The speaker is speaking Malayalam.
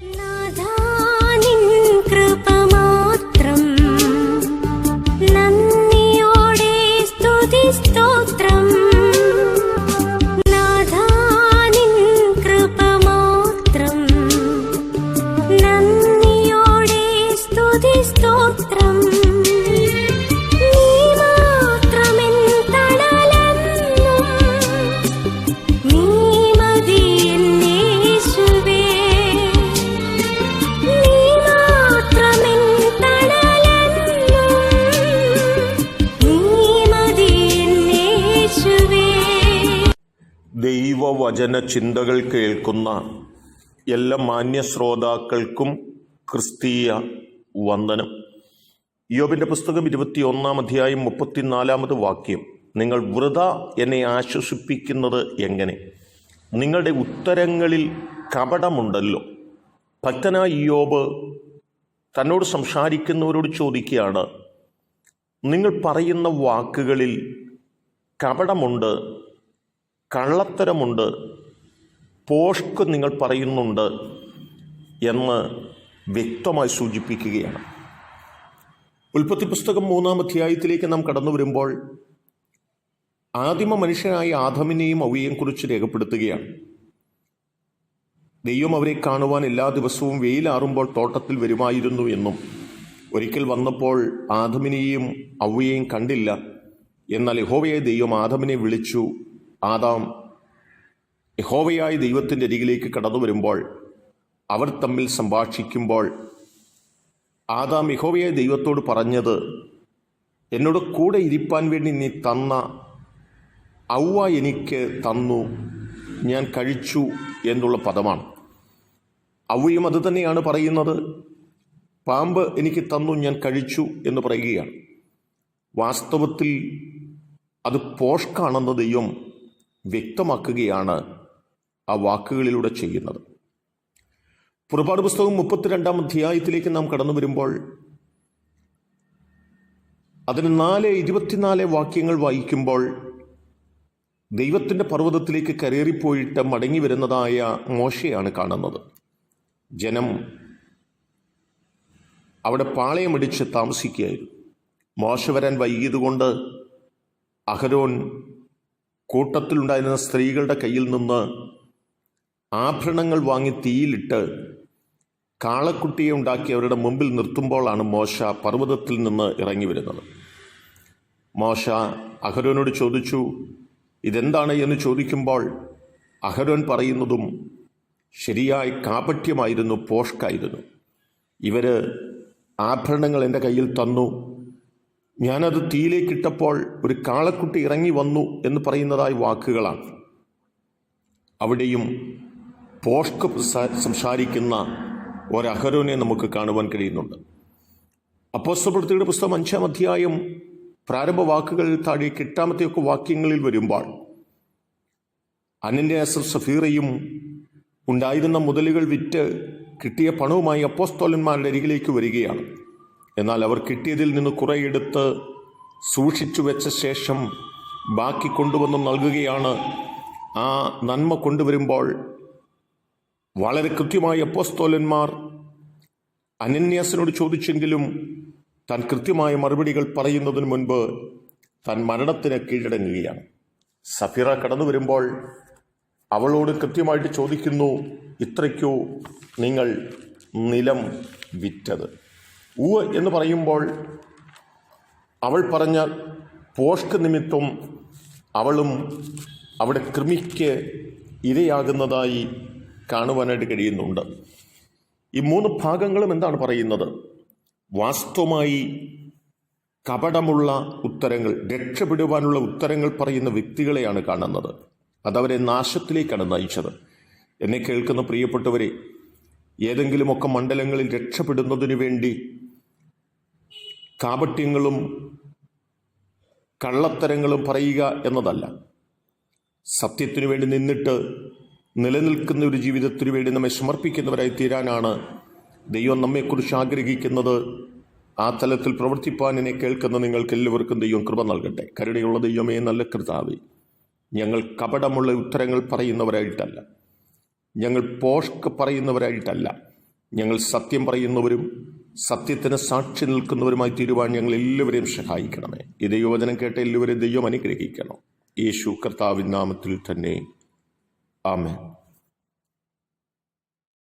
No. ദൈവവചന ചിന്തകൾ കേൾക്കുന്ന എല്ലാ മാന്യ ശ്രോതാക്കൾക്കും ക്രിസ്തീയ വന്ദനം. യോബിന്റെ പുസ്തകം ഇരുപത്തിയൊന്നാം അധ്യായം മുപ്പത്തിനാലാമത് വാക്യം. നിങ്ങൾ വൃത എന്നെ ആശ്വസിപ്പിക്കുന്നത് എങ്ങനെ? നിങ്ങളുടെ ഉത്തരങ്ങളിൽ കപടമുണ്ടല്ലോ. ഭക്തനായ യോബ് തന്നോട് സംസാരിക്കുന്നവരോട് ചോദിക്കുകയാണ് നിങ്ങൾ പറയുന്ന വാക്കുകളിൽ കപടമുണ്ട് കള്ളത്തരമുണ്ട് പോഷ്ക്ക് നിങ്ങൾ പറയുന്നുണ്ട് എന്ന് വ്യക്തമായി സൂചിപ്പിക്കുകയാണ്. ഉൽപ്പത്തി പുസ്തകം മൂന്നാം അധ്യായത്തിലേക്ക് നാം കടന്നു വരുമ്പോൾ ആദിമ മനുഷ്യനായ ആദമിനെയും അവയെയും കുറിച്ച് രേഖപ്പെടുത്തുകയാണ്. ദൈവം അവരെ കാണുവാൻ എല്ലാ ദിവസവും വെയിലാറുമ്പോൾ തോട്ടത്തിൽ വരുമായിരുന്നു എന്നും ഒരിക്കൽ വന്നപ്പോൾ ആദമിനെയും അവയെയും കണ്ടില്ല എന്നാൽ യഹോവയെ ദൈവം ആദമിനെ വിളിച്ചു ആദാം യഹോവയായ ദൈവത്തിന്റെ അരികിലേക്ക് കടന്നു വരുമ്പോൾ അവർ തമ്മിൽ സംഭാഷിക്കുമ്പോൾ ആദാം യഹോവയായ ദൈവത്തോട് പറഞ്ഞത് എന്നോട് കൂടെ ഇരിപ്പാൻ വേണ്ടി നീ തന്ന ഔവ എനിക്ക് തന്നു ഞാൻ കഴിച്ചു എന്നുള്ള പദമാണ്. ഔവയും അത് തന്നെയാണ് പറയുന്നത്. പാമ്പ് എനിക്ക് തന്നു ഞാൻ കഴിച്ചു എന്ന് പറയുകയാണ്. വാസ്തവത്തിൽ അത് പോഷ്കാണെന്ന് ദൈവം വ്യക്തമാക്കുകയാണ് ആ വാക്കുകളിലൂടെ ചെയ്യുന്നത്. പുറപ്പാട് പുസ്തകം മുപ്പത്തിരണ്ടാം അധ്യായത്തിലേക്ക് നാം കടന്നു വരുമ്പോൾ അതിന് നാല് ഇരുപത്തിനാല് വാക്യങ്ങൾ വായിക്കുമ്പോൾ ദൈവത്തിന്റെ പർവതത്തിലേക്ക് കരേറിപ്പോയിട്ട് മടങ്ങി വരുന്നതായ മോശയാണ് കാണുന്നത്. ജനം അവിടെ പാളയമടിച്ച് താമസിക്കുകയായിരുന്നു. മോശ വരാൻ വൈകിയതുകൊണ്ട് അഹരോൻ കൂട്ടത്തിലുണ്ടായിരുന്ന സ്ത്രീകളുടെ കയ്യിൽ നിന്ന് ആഭരണങ്ങൾ വാങ്ങി തീയിലിട്ട് കാളക്കുട്ടിയെ ഉണ്ടാക്കി അവരുടെ മുമ്പിൽ നിർത്തുമ്പോഴാണ് മോശ പർവതത്തിൽ നിന്ന് ഇറങ്ങി വരുന്നത്. മോശ അഹരോനോട് ചോദിച്ചു ഇതെന്താണ്? എന്ന് ചോദിക്കുമ്പോൾ അഹരോൻ പറയുന്നതും ശരിയായ കാപട്യമായിരുന്നു പോഷ്കായിരുന്നു. ഇവർ ആഭരണങ്ങൾ എന്റെ കയ്യിൽ തന്നു ഞാനത് തീയിലേക്കിട്ടപ്പോൾ ഒരു കാളക്കുട്ടി ഇറങ്ങി വന്നു എന്ന് പറയുന്നതായി വാക്കുകളാണ്. അവിടെയും പോഷ്ക സംസാരിക്കുന്ന ഒരഹരോനെ നമുക്ക് കാണുവാൻ കഴിയുന്നുണ്ട്. അപ്പോസ്തപ്രവൃത്തിയുടെ പുസ്തകം അഞ്ചാം അധ്യായം പ്രാരംഭ വാക്കുകൾ താഴേക്ക് എട്ടാമത്തെയൊക്കെ വാക്യങ്ങളിൽ വരുമ്പോൾ അനന്യാസർ സഫീറയും ഉണ്ടായിരുന്ന മുതലുകൾ വിറ്റ് കിട്ടിയ പണവുമായി അപ്പോസ്തോലന്മാരുടെ അരികിലേക്ക് വരികയാണ്. എന്നാൽ അവർ കിട്ടിയതിൽ നിന്ന് കുറെ എടുത്ത് സൂക്ഷിച്ചു വെച്ച ശേഷം ബാക്കി കൊണ്ടുവന്ന് നൽകുകയാണ്. ആ നന്മ കൊണ്ടുവരുമ്പോൾ വളരെ കൃത്യമായി അപ്പോസ്തോലന്മാർ അനന്യാസിനോട് ചോദിച്ചെങ്കിലും താൻ കൃത്യമായ മറുപടികൾ പറയുന്നതിന് മുൻപ് താൻ മരണത്തിന് കീഴടങ്ങുകയാണ്. സഫിറ കടന്നു വരുമ്പോൾ അവളോട് കൃത്യമായിട്ട് ചോദിക്കുന്നു ഇത്രയ്ക്കോ നിങ്ങൾ നിലം വിറ്റത്? ഊവ് എന്ന് പറയുമ്പോൾ അവൾ പറഞ്ഞ പോഷ്ക നിമിത്തം അവളും അവിടെ കൃമിക്ക് ഇരയാകുന്നതായി കാണുവാനായിട്ട് കഴിയുന്നുണ്ട്. ഈ മൂന്ന് ഭാഗങ്ങളും എന്താണ് പറയുന്നത്? വാസ്തവമായി കപടമുള്ള ഉത്തരങ്ങൾ രക്ഷപ്പെടുവാനുള്ള ഉത്തരങ്ങൾ പറയുന്ന വ്യക്തികളെയാണ് കാണുന്നത്. അതവരെ നാശത്തിലേക്കാണ് നയിച്ചത്. എന്നെ കേൾക്കുന്ന പ്രിയപ്പെട്ടവരെ ഏതെങ്കിലുമൊക്കെ മണ്ഡലങ്ങളിൽ രക്ഷപ്പെടുന്നതിനു വേണ്ടി കാപട്യങ്ങളും കള്ളത്തരങ്ങളും പറയുക എന്നതല്ല. സത്യത്തിനു വേണ്ടി നിന്നിട്ട് നിലനിൽക്കുന്ന ഒരു ജീവിതത്തിനു വേണ്ടി നമ്മെ സമർപ്പിക്കുന്നവരായി തീരാനാണ് ദൈവം നമ്മെക്കുറിച്ച് ആഗ്രഹിക്കുന്നത്. ആ തലത്തിൽ പ്രവർത്തിപ്പാൻ എന്നെ കേൾക്കുന്ന നിങ്ങൾക്ക് എല്ലാവർക്കും ദൈവം കൃപ നൽകട്ടെ. കരുണയുള്ള ദൈവമേ നല്ല കൃതാവി ഞങ്ങൾ കപടമുള്ള ഉത്തരങ്ങൾ പറയുന്നവരായിട്ടല്ല. ഞങ്ങൾ പോഷ്ക്ക് പറയുന്നവരായിട്ടല്ല. ഞങ്ങൾ സത്യം പറയുന്നവരും സത്യത്തിന് സാക്ഷി നിൽക്കുന്നവരുമായി തീരുവാൻ ഞങ്ങൾ എല്ലാവരെയും സഹായിക്കണമേ. ഈ ദൈവവചനം കേട്ട എല്ലാവരെയും ദൈവം അനുഗ്രഹിക്കണം? യേശു കർത്താവിൻ നാമത്തിൽ തന്നെ. ആമേൻ.